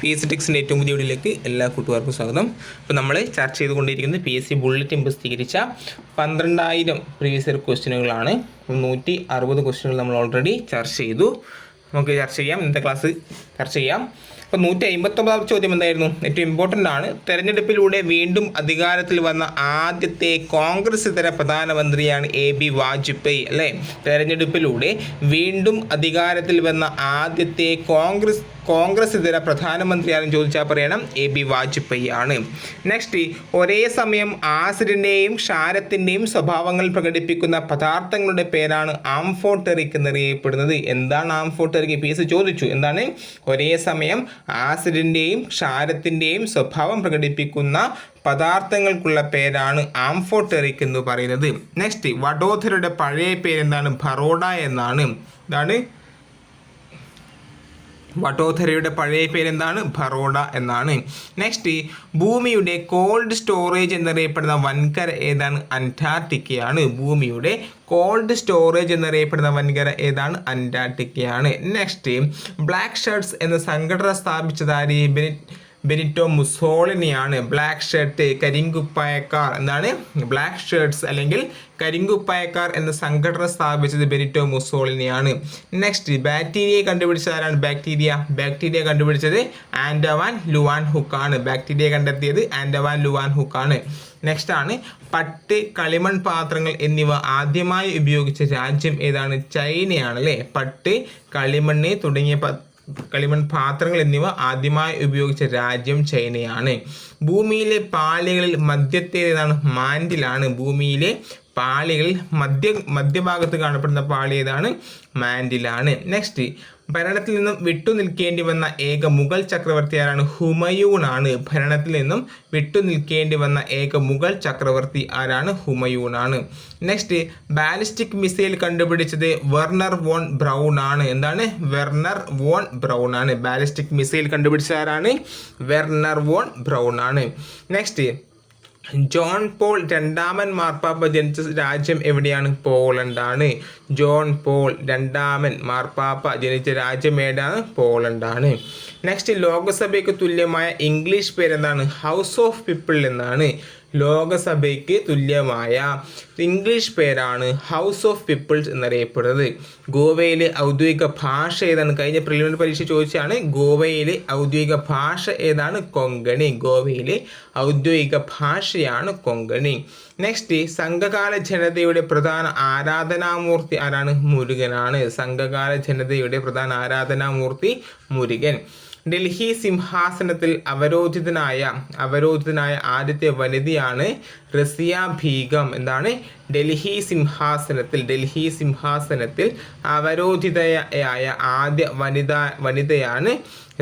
P S C ടെക്സിന്റെ ഏറ്റവും പുതിയ വീഡിയോയിലേക്ക് എല്ലാ കൂട്ടുകാർക്കും സ്വാഗതം. അപ്പോൾ നമ്മൾ ചർച്ച ചെയ്തുകൊണ്ടിരിക്കുന്നത് പി എസ് സി ബുള്ളറ്റിൻ പ്രസിദ്ധീകരിച്ച പന്ത്രണ്ടായിരം പ്രീവിയസ് ഇയർ ക്വസ്റ്റ്യനുകളാണ് നൂറ്റി അറുപത് ക്വസ്റ്റ്യനുകൾ നമ്മൾ ഓൾറെഡി ചർച്ച ചെയ്തു. നമുക്ക് ചർച്ച ചെയ്യാം. ഇന്നത്തെ ക്ലാസ് ചർച്ച ചെയ്യാം. അപ്പോൾ നൂറ്റി അമ്പത്തൊമ്പതാം ചോദ്യം എന്തായിരുന്നു? ഏറ്റവും ഇമ്പോർട്ടന്റ് ആണ്. തെരഞ്ഞെടുപ്പിലൂടെ വീണ്ടും അധികാരത്തിൽ വന്ന ആദ്യത്തെ കോൺഗ്രസ് ഇതര പ്രധാനമന്ത്രിയാണ് എ ബി വാജ്പേയി അല്ലേ? തെരഞ്ഞെടുപ്പിലൂടെ വീണ്ടും അധികാരത്തിൽ വന്ന ആദ്യത്തെ കോൺഗ്രസ് കോൺഗ്രസ് ഇതര പ്രധാനമന്ത്രിയാണെന്ന് ചോദിച്ചാൽ പറയണം എ ബി വാജ്പേയി ആണ്. നെക്സ്റ്റ് ഒരേ സമയം ആസിഡിന്റെയും ക്ഷാരത്തിന്റെയും സ്വഭാവങ്ങൾ പ്രകടിപ്പിക്കുന്ന പദാർത്ഥങ്ങളുടെ പേരാണ് ആംഫോട്ടെറിക് എന്നറിയപ്പെടുന്നത്. എന്താണ് ആംഫോട്ടെറിക്? പി എസ് ചോദിച്ചു. എന്താണ്? ഒരേ സമയം ആസിഡിന്റെയും ക്ഷാരത്തിന്റെയും സ്വഭാവം പ്രകടിപ്പിക്കുന്ന പദാർത്ഥങ്ങൾക്കുള്ള പേരാണ് ആംഫോട്ടെറിക് എന്ന് പറയുന്നത്. നെക്സ്റ്റ് വഡോധരുടെ പഴയ പേരെന്താണ്? ഭറോഡ എന്നാണ്. ഇതാണ് വട്ടോധരയുടെ പഴയ പേരെന്താണ്? ബറോഡ എന്നാണ്. നെക്സ്റ്റ് ഭൂമിയുടെ കോൾഡ് സ്റ്റോറേജ് എന്നറിയപ്പെടുന്ന വൻകര ഏതാണ്? അന്റാർട്ടിക്കയാണ്. ഭൂമിയുടെ കോൾഡ് സ്റ്റോറേജ് എന്നറിയപ്പെടുന്ന വൻകര ഏതാണ്? അന്റാർട്ടിക്കയാണ്. നെക്സ്റ്റ് ബ്ലാക്ക് ഷർട്ട്സ് എന്ന സംഘടന സ്ഥാപിച്ചതാര് ബെനിറ്റ് ബെനിറ്റോ മുസോളിനിയാണ് ബ്ലാക്ക് ഷർട്ട് കരിങ്കുപ്പായക്കാർ എന്താണ് ബ്ലാക്ക് ഷർട്ട്സ് അല്ലെങ്കിൽ കരിങ്കുപ്പായക്കാർ എന്ന സംഘടന സ്ഥാപിച്ചത് ബെനിറ്റോ മുസോളിനിയാണ് നെക്സ്റ്റ് ബാക്ടീരിയയെ കണ്ടുപിടിച്ചത് ആരാണ്? ബാക്ടീരിയ ബാക്ടീരിയ കണ്ടുപിടിച്ചത് ആൻഡവാൻ ലുവാൻ ഹുക്കാണ് ബാക്ടീരിയ കണ്ടെത്തിയത് ആൻഡവാൻ ലുവാൻ ഹുക്കാണ് നെക്സ്റ്റ് ആണ് പട്ട് കളിമൺ പാത്രങ്ങൾ എന്നിവ ആദ്യമായി ഉപയോഗിച്ച രാജ്യം ഏതാണ്? ചൈനയാണ് അല്ലേ? പട്ട് കളിമണ്ണ് തുടങ്ങിയ കളിമൺ പാത്രങ്ങൾ എന്നിവ ആദ്യമായി ഉപയോഗിച്ച രാജ്യം ചൈനയാണ്. ഭൂമിയിലെ പാളികളിൽ മധ്യത്തേതാണ് മാൻഡിലാണ്. ഭൂമിയിലെ പാളികളിൽ മധ്യ മധ്യഭാഗത്ത് കാണപ്പെടുന്ന പാളി ഏതാണ്? മാൻഡിലാണ്. നെക്സ്റ്റ് ഭരണത്തിൽ നിന്നും വിട്ടു നിൽക്കേണ്ടി വന്ന ഏക മുഗൾ ചക്രവർത്തി ആരാണ്? ഹുമയൂൺ ആണ്. ഭരണത്തിൽ നിന്നും വിട്ടു നിൽക്കേണ്ടി വന്ന ഏക മുഗൾ ചക്രവർത്തി ആരാണ്? ഹുമയൂൺ ആണ്. നെക്സ്റ്റ് ബാലിസ്റ്റിക് മിസൈൽ കണ്ടുപിടിച്ചത് വെർണർ വോൺ ബ്രൗൺ ആണ്. എന്താണ്? വെർണർ വോൺ ബ്രൗൺ ആണ്. ബാലിസ്റ്റിക് മിസൈൽ കണ്ടുപിടിച്ച ആരാണ്? വെർണർ വോൺ ബ്രൗൺ ആണ്. നെക്സ്റ്റ് ജോൺ പോൾ രണ്ടാമൻ മാർപ്പാപ്പ ജനിച്ച രാജ്യം എവിടെയാണ്? പോളണ്ടാണ്. ജോൺ പോൾ രണ്ടാമൻ മാർപ്പാപ്പ ജനിച്ച രാജ്യം ഏതാണ്? പോളണ്ടാണ്. നെക്സ്റ്റ് ലോകസഭയ്ക്ക് തുല്യമായ ഇംഗ്ലീഷ് പേരെന്താണ്? ഹൗസ് ഓഫ് പീപ്പിൾ എന്നാണ്. ലോകസഭയ്ക്ക് തുല്യമായ ഇംഗ്ലീഷ് പേരാണ് ഹൗസ് ഓഫ് പീപ്പിൾസ് എന്നറിയപ്പെടുന്നത്. ഗോവയിലെ ഔദ്യോഗിക ഭാഷ ഏതാണ്? കഴിഞ്ഞ പ്രിലിമിനറി പരീക്ഷ ചോദിച്ചാണ് ഗോവയിലെ ഔദ്യോഗിക ഭാഷ ഏതാണ്? കൊങ്കണി. ഗോവയിലെ ഔദ്യോഗിക ഭാഷയാണ് കൊങ്കണി. നെക്സ്റ്റ് സംഘകാല ജനതയുടെ പ്രധാന ആരാധനാമൂർത്തി ആരാണ്? മുരുകനാണ്. സംഘകാല ജനതയുടെ പ്രധാന ആരാധനാമൂർത്തി മുരുകൻ. ഡൽഹി സിംഹാസനത്തിൽ അവരോധിതനായ അവരോധിതനായ ആദ്യത്തെ വനിതയാണ് റസിയ ഭീഗം എന്താണ്? ഡൽഹി സിംഹാസനത്തിൽ ഡൽഹി സിംഹാസനത്തിൽ അവരോധിതയായ ആദ്യ വനിത വനിതയാണ്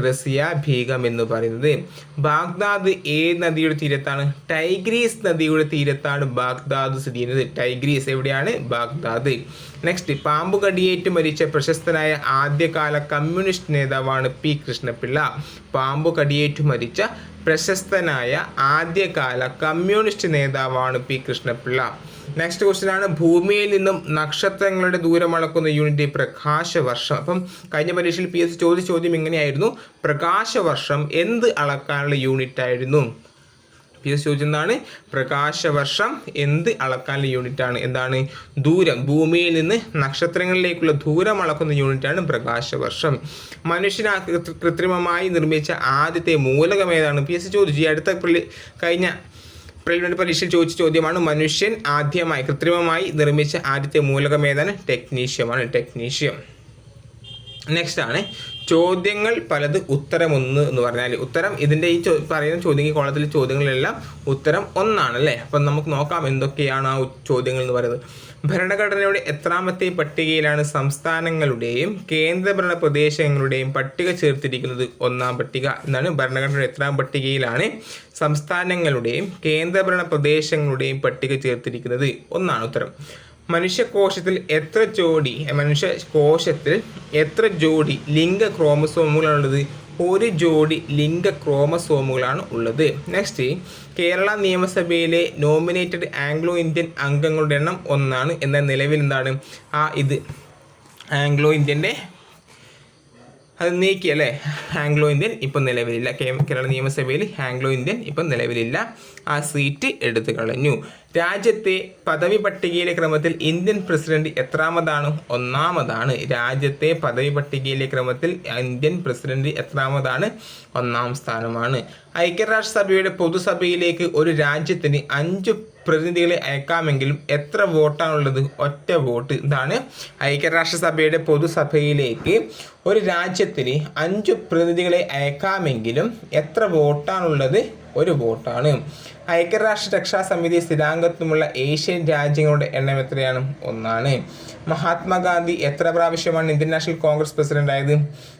റസിയ ഭീഗം എന്ന് പറയുന്നത്. ബാഗ്ദാദ് ഏത് നദിയുടെ തീരത്താണ്. ടൈഗ്രീസ് നദിയുടെ തീരത്താണ് ബാഗ്ദാദ് സ്ഥിതി ചെയ്യുന്നത്. ടൈഗ്രീസ് എവിടെയാണ്? ബാഗ്ദാദ്. നെക്സ്റ്റ് പാമ്പ് കടിയേറ്റ് മരിച്ച പ്രശസ്തനായ ആദ്യകാല കമ്മ്യൂണിസ്റ്റ് നേതാവാണ് പി കൃഷ്ണപിള്ള. പാമ്പ് കടിയേറ്റ് മരിച്ച പ്രശസ്തനായ ആദ്യകാല കമ്മ്യൂണിസ്റ്റ് നേതാവാണ് പി കൃഷ്ണപിള്ള. നെക്സ്റ്റ് ക്വസ്റ്റ്യൻ ആണ്. ഭൂമിയിൽ നിന്നും നക്ഷത്രങ്ങളുടെ ദൂരം അളക്കുന്ന യൂണിറ്റ് പ്രകാശവർഷം. അപ്പം കഴിഞ്ഞ പരീക്ഷയിൽ പി എസ് ചോദ്യ ചോദ്യം ഇങ്ങനെയായിരുന്നു. പ്രകാശവർഷം എന്ത് അളക്കാനുള്ള യൂണിറ്റ് ആയിരുന്നു? പി എസ് ചോദിച്ചെന്താണ് പ്രകാശവർഷം എന്ത് അളക്കാനുള്ള യൂണിറ്റാണ് എന്താണ്? ദൂരം. ഭൂമിയിൽ നിന്ന് നക്ഷത്രങ്ങളിലേക്കുള്ള ദൂരം അളക്കുന്ന യൂണിറ്റാണ് പ്രകാശവർഷം. മനുഷ്യന് കൃത്രിമമായി നിർമ്മിച്ച ആദ്യത്തെ മൂലകം ഏതാണ്? പി എസ് ചോദിച്ചു. അടുത്ത കഴിഞ്ഞ പ്രിലിമിനറി പരീക്ഷയിൽ ചോദിച്ച ചോദ്യമാണ് മനുഷ്യൻ ആദ്യമായി കൃത്രിമമായി നിർമ്മിച്ച ആദ്യത്തെ മൂലകം ഏതാണ്? ടെക്നീഷ്യമാണ് ടെക്നീഷ്യം നെക്സ്റ്റ് ആണ്. ചോദ്യങ്ങൾ പലത് ഉത്തരം ഒന്ന് എന്ന് പറഞ്ഞാൽ ഉത്തരം ഇതിന്റെ ഈ പറയുന്ന ചോദ്യം കോളത്തിലെ ചോദ്യങ്ങളെല്ലാം ഉത്തരം ഒന്നാണ് അല്ലേ അപ്പം നമുക്ക് നോക്കാം എന്തൊക്കെയാണ് ആ ചോദ്യങ്ങൾ എന്ന് പറയുന്നത്. ഭരണഘടനയുടെ എത്രാമത്തെ പട്ടികയിലാണ് സംസ്ഥാനങ്ങളുടെയും കേന്ദ്രഭരണ പ്രദേശങ്ങളുടെയും പട്ടിക ചേർത്തിരിക്കുന്നത് ഒന്നാം പട്ടിക എന്നാണ്. ഭരണഘടനയുടെ എത്രാം പട്ടികയിലാണ് സംസ്ഥാനങ്ങളുടെയും കേന്ദ്രഭരണ പ്രദേശങ്ങളുടെയും പട്ടിക ചേർത്തിരിക്കുന്നത് ഒന്നാണ് ഉത്തരം. മനുഷ്യകോശത്തിൽ എത്ര ജോഡി മനുഷ്യ കോശത്തിൽ എത്ര ജോഡി ലിംഗ ക്രോമസോമുകളാണുള്ളത്? ഒരു ജോഡി ലിംഗ ക്രോമസോമുകളാണ് ഉള്ളത്. നെക്സ്റ്റ് കേരള നിയമസഭയിലെ നോമിനേറ്റഡ് ആംഗ്ലോ ഇന്ത്യൻ അംഗങ്ങളുടെ എണ്ണം ഒന്നാണ് എന്ന നിലവിൽ എന്താണ് ആ ഇത്. ആംഗ്ലോ ഇന്ത്യന്റെ അത് നീക്കി അല്ലേ ആംഗ്ലോ ഇന്ത്യൻ ഇപ്പം നിലവിലില്ല. കേരള നിയമസഭയിൽ ആംഗ്ലോ ഇന്ത്യൻ ഇപ്പം നിലവിലില്ല. ആ സീറ്റ് എടുത്തു കളഞ്ഞു. രാജ്യത്തെ പദവി പട്ടികയിലെ ക്രമത്തിൽ ഇന്ത്യൻ പ്രസിഡന്റ് എത്രാമതാണ്? ഒന്നാമതാണ്. രാജ്യത്തെ പദവി പട്ടികയിലെ ക്രമത്തിൽ ഇന്ത്യൻ പ്രസിഡന്റ് എത്രാമതാണ്? ഒന്നാം സ്ഥാനമാണ്. ഐക്യരാഷ്ട്രസഭയുടെ പൊതുസഭയിലേക്ക് ഒരു രാജ്യത്തിന് അഞ്ച് പ്രതിനിധികളെ അയക്കാമെങ്കിലും എത്ര വോട്ടാണുള്ളത് ഒറ്റ വോട്ട്. ഇതാണ് ഐക്യരാഷ്ട്രസഭയുടെ പൊതുസഭയിലേക്ക് ഒരു രാജ്യത്തിന് അഞ്ച് പ്രതിനിധികളെ അയക്കാമെങ്കിലും എത്ര വോട്ടാണുള്ളത് ഒരു വോട്ടാണ്. ഐക്യരാഷ്ട്ര രക്ഷാ സമിതി സ്ഥിരാംഗത്വമുള്ള ഏഷ്യൻ രാജ്യങ്ങളുടെ എണ്ണം എത്രയാണ്? ഒന്നാണ്. മഹാത്മാഗാന്ധി എത്ര പ്രാവശ്യമാണ് ഇന്ത്യൻ നാഷണൽ കോൺഗ്രസ് പ്രസിഡന്റ് ആയത്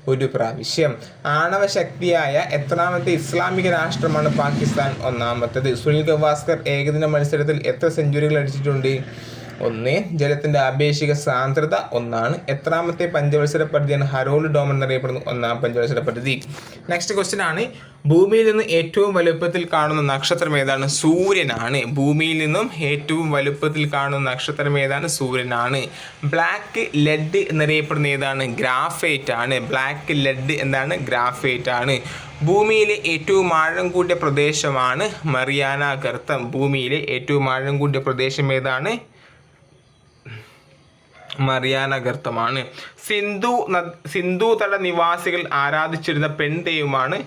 ഒരു പ്രാവശ്യം. ആണവ ശക്തിയായ എത്രാമത്തെ ഇസ്ലാമിക രാഷ്ട്രമാണ് പാകിസ്ഥാൻ ഒന്നാമത്തത്. സുനിൽ ഗവാസ്കർ ഏകദിന മത്സരത്തിൽ എത്ര സെഞ്ചുറികൾ അടിച്ചിട്ടുണ്ട്? ഒന്ന് ജലത്തിന്റെ ആപേക്ഷിക സാന്ദ്രത ഒന്നാണ്. എത്രാമത്തെ പഞ്ചവത്സര പദ്ധതിയാണ് ഹരോൾഡ് ഡോം എന്നറിയപ്പെടുന്ന. ഒന്നാം പഞ്ചവത്സര പദ്ധതി. നെക്സ്റ്റ് ക്വസ്റ്റ്യൻ ആണ്. ഭൂമിയിൽ നിന്ന് ഏറ്റവും വലുപ്പത്തിൽ കാണുന്ന നക്ഷത്രം ഏതാണ്? സൂര്യനാണ്. ഭൂമിയിൽ നിന്നും ഏറ്റവും വലുപ്പത്തിൽ കാണുന്ന നക്ഷത്രം ഏതാണ്? സൂര്യനാണ്. ബ്ലാക്ക് ലെഡ് എന്നറിയപ്പെടുന്ന ഏതാണ്? ഗ്രാഫൈറ്റ് ആണ്. ബ്ലാക്ക് ലെഡ് എന്താണ്? ഗ്രാഫൈറ്റ് ആണ്. ഭൂമിയിലെ ഏറ്റവും ആഴം കൂടിയ പ്രദേശമാണ് മറിയാന ഗർത്തം. ഭൂമിയിലെ ഏറ്റവും ആഴം കൂടിയ പ്രദേശം ഏതാണ്? മറിയാന ഗർത്തമാണ് സിന്ധു സിന്ധുതട നിവാസികൾ ആരാധിച്ചിരുന്ന പെൺദൈവമാണ്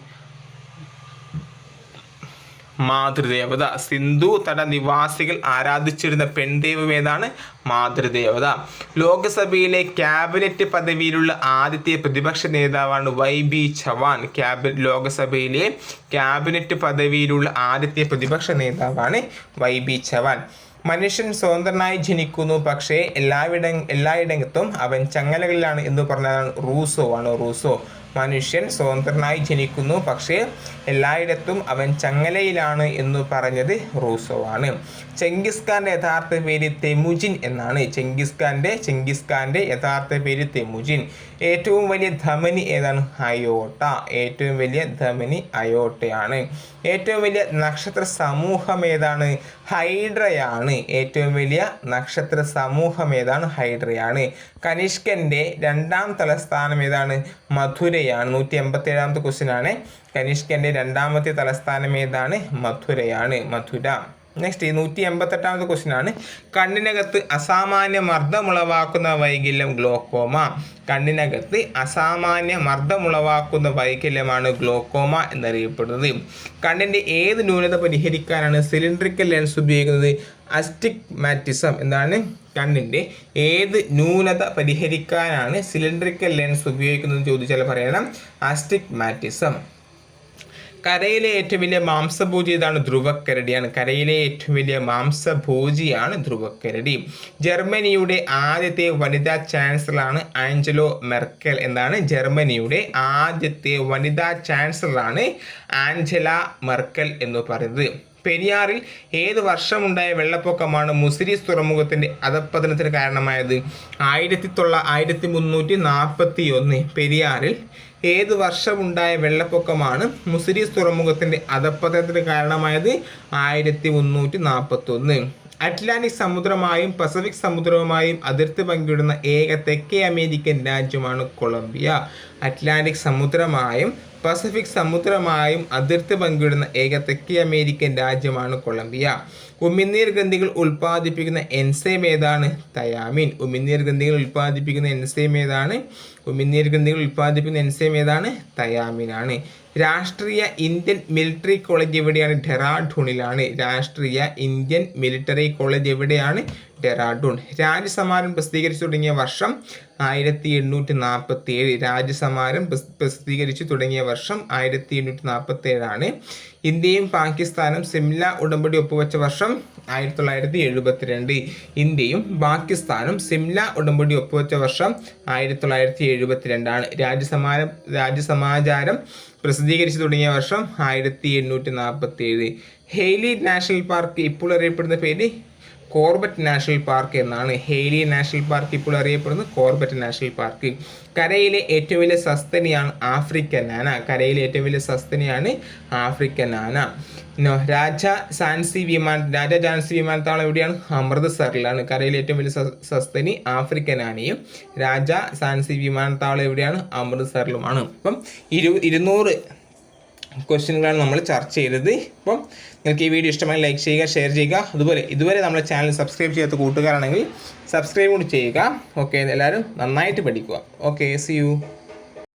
മാതൃദേവത. സിന്ധു തട നിവാസികൾ ആരാധിച്ചിരുന്ന പെൺദൈവം ഏതാണ്? മാതൃദേവത. ലോക്സഭയിലെ ക്യാബിനറ്റ് പദവിയിലുള്ള ആദ്യത്തെ പ്രതിപക്ഷ നേതാവാണ് വൈ ബി ചവാൻ. ക്യാബി ലോക്സഭയിലെ ക്യാബിനറ്റ് പദവിയിലുള്ള ആദ്യത്തെ പ്രതിപക്ഷ നേതാവാണ് വൈ ബി ചവാൻ. മനുഷ്യൻ സ്വതന്ത്രനായി ജനിക്കുന്നു പക്ഷേ എല്ലാവിട എല്ലായിടത്തും അവൻ ചങ്ങലകളിലാണ് എന്ന് പറഞ്ഞതാണ് റൂസോ ആണ് റൂസോ? മനുഷ്യൻ സ്വതന്ത്രനായി ജനിക്കുന്നു പക്ഷേ എല്ലായിടത്തും അവൻ ചങ്ങലയിലാണ് എന്ന് പറഞ്ഞത് റൂസോ ആണ്. ചെങ്കിസ് ഖാന്റെ യഥാർത്ഥ പേര് തെമുജിൻ എന്നാണ്. ചെങ്കിസ് ഖാന്റെ യഥാർത്ഥ പേര് തെമുജിൻ. ഏറ്റവും വലിയ ധമനി ഏതാണ്? അയോട്ട. ഏറ്റവും വലിയ ധമനി അയോട്ടയാണ്. ഏറ്റവും വലിയ നക്ഷത്ര സമൂഹം ഏതാണ്? ഹൈഡ്രയാണ്. ഏറ്റവും വലിയ നക്ഷത്ര സമൂഹം ഏതാണ്? ഹൈഡ്രയാണ്. കനിഷ്കന്റെ രണ്ടാം തലസ്ഥാനം ഏതാണ്? മധുരയാണ്. നൂറ്റി എൺപത്തി ഏഴാമത്തെ ക്വസ്റ്റ്യൻ ആണ്. കനിഷ്കന്റെ രണ്ടാമത്തെ തലസ്ഥാനം ഏതാണ്? മധുരയാണ്. മധുര. നെക്സ്റ്റ് നൂറ്റി എൺപത്തെട്ടാമത്തെ ക്വസ്റ്റ്യൻ ആണ്. കണ്ണിനകത്ത് അസാമാന്യ മർദ്ദമുളവാക്കുന്ന വൈകല്യം ഗ്ലോക്കോമ കണ്ണിനകത്ത് അസാമാന്യ മർദ്ദമുളവാക്കുന്ന വൈകല്യമാണ് ഗ്ലോക്കോമ എന്നറിയപ്പെടുന്നത്. കണ്ണിന്റെ ഏത് ന്യൂനത പരിഹരിക്കാനാണ് സിലിണ്ടറിക്കൽ ലെൻസ് ഉപയോഗിക്കുന്നത്? അസ്റ്റിഗ്മാറ്റിസം എന്താണ്? കണ്ണിന്റെ ഏത് ന്യൂനത പരിഹരിക്കാനാണ് സിലിണ്ടറിക്കൽ ലെൻസ് ഉപയോഗിക്കുന്നത് ചോദിച്ചാൽ പറയണം. അസ്റ്റിഗ്മാറ്റിസം കരയിലെ ഏറ്റവും വലിയ മാംസഭോജി ഇതാണ് ധ്രുവക്കരടിയാണ് കരയിലെ ഏറ്റവും വലിയ മാംസഭോജിയാണ് ധ്രുവക്കരടി. ജർമ്മനിയുടെ ആദ്യത്തെ വനിതാ ചാൻസലറാണ് ആഞ്ചലോ മെർക്കൽ എന്നാണ് ജർമ്മനിയുടെ ആദ്യത്തെ വനിതാ ചാൻസലറാണ് ആഞ്ചല മെർക്കൽ എന്ന് പറയുന്നത്. പെരിയാറിൽ ഏത് വർഷമുണ്ടായ വെള്ളപ്പൊക്കമാണ് മുസിരിസ് തുറമുഖത്തിന്റെ അധപ്പതനത്തിന് കാരണമായത്? ആയിരത്തി തൊള്ള ആയിരത്തി മുന്നൂറ്റി നാൽപ്പത്തി ഒന്ന് പെരിയാറിൽ ഏത് വർഷമുണ്ടായ വെള്ളപ്പൊക്കമാണ് മുസിരീസ് തുറമുഖത്തിന്റെ അധപ്പതനത്തിന് കാരണമായത്? ആയിരത്തി മുന്നൂറ്റി നാൽപ്പത്തൊന്ന് അറ്റ്ലാന്റിക് സമുദ്രമായും പസഫിക് സമുദ്രവുമായും അതിർത്തി പങ്കിടുന്ന ഏക തെക്കേ അമേരിക്കൻ രാജ്യമാണ് കൊളംബിയ. അറ്റ്ലാന്റിക് സമുദ്രമായും പസഫിക് സമുദ്രമായും അതിർത്തി പങ്കിടുന്ന ഏക തെക്കേ അമേരിക്കൻ രാജ്യമാണ് കൊളംബിയ. ഉമിനീർ ഗ്രന്ഥികൾ ഉൽപ്പാദിപ്പിക്കുന്ന എൻസൈം ഏതാണ്? തയാമിൻ. ഉമിനീർ ഗ്രന്ഥികൾ ഉൽപ്പാദിപ്പിക്കുന്ന എൻസൈം ഏതാണ്? ഉമിനീർ ഗ്രന്ഥികൾ ഉൽപ്പാദിപ്പിക്കുന്ന എൻസൈം ഏതാണ്? തയാമിനാണ്. രാഷ്ട്രീയ ഇന്ത്യൻ മിലിറ്ററി കോളേജ് എവിടെയാണ്? ഡെറാഡൂണിലാണ്. രാഷ്ട്രീയ ഇന്ത്യൻ മിലിറ്ററി കോളേജ് എവിടെയാണ്? ഡെറാഡൂൺ. രാജ്യസമാരം പ്രസിദ്ധീകരിച്ചു തുടങ്ങിയ വർഷം ആയിരത്തി എണ്ണൂറ്റി നാൽപ്പത്തി ഏഴ് രാജ്യസമാരം പ്രസിദ്ധീകരിച്ചു തുടങ്ങിയ വർഷം ആയിരത്തി എണ്ണൂറ്റി നാൽപ്പത്തി ഏഴാണ് ഇന്ത്യയും പാകിസ്ഥാനും സിംല ഉടമ്പടി ഒപ്പുവെച്ച വർഷം ആയിരത്തി തൊള്ളായിരത്തി എഴുപത്തിരണ്ട് ഇന്ത്യയും പാകിസ്ഥാനും സിംല ഉടമ്പടി ഒപ്പുവെച്ച വർഷം ആയിരത്തി തൊള്ളായിരത്തി എഴുപത്തിരണ്ടാണ് രാജ്യസമാരം രാജ്യസമാചാരം പ്രസിദ്ധീകരിച്ചു തുടങ്ങിയ വർഷം ആയിരത്തി എണ്ണൂറ്റി നാൽപ്പത്തി ഏഴ് ഹെയ്ലി നാഷണൽ പാർക്ക് ഇപ്പോൾ അറിയപ്പെടുന്ന പേര് കോർബറ്റ് നാഷണൽ പാർക്ക് എന്നാണ് ഹെയ്ലി നാഷണൽ പാർക്ക് ഇപ്പോൾ അറിയപ്പെടുന്നത് കോർബറ്റ് നാഷണൽ പാർക്ക്. കരയിലെ ഏറ്റവും വലിയ സസ്തനിയാണ് ആഫ്രിക്കൻ ആന കരയിലെ ഏറ്റവും വലിയ സസ്തനിയാണ് ആഫ്രിക്കൻ ആന രാജ സാൻസി വിമാന രാജ ജാൻസി വിമാനത്താവളം എവിടെയാണ്? അമൃത്സറിലാണ്. കരയിലെ ഏറ്റവും വലിയ സസ്തനി ആഫ്രിക്കൻ ആനയും രാജ സാൻസി വിമാനത്താവളം എവിടെയാണ്? അമൃത്സറിലുമാണ്. അപ്പം ഇരു ഇരുന്നൂറ് ക്വസ്റ്റ്യനുകളാണ് നമ്മൾ ചർച്ച ചെയ്തത്. ഇപ്പം നിങ്ങൾക്ക് ഈ വീഡിയോ ഇഷ്ടമായി ലൈക്ക് ചെയ്യുക ഷെയർ ചെയ്യുക. അതുപോലെ ഇതുവരെ നമ്മുടെ ചാനൽ സബ്സ്ക്രൈബ് ചെയ്യാത്ത കൂട്ടുകാരാണെങ്കിൽ സബ്സ്ക്രൈബ് കൂടി ചെയ്യുക. ഓക്കെ എല്ലാവരും നന്നായിട്ട് പഠിക്കുക. Okay C U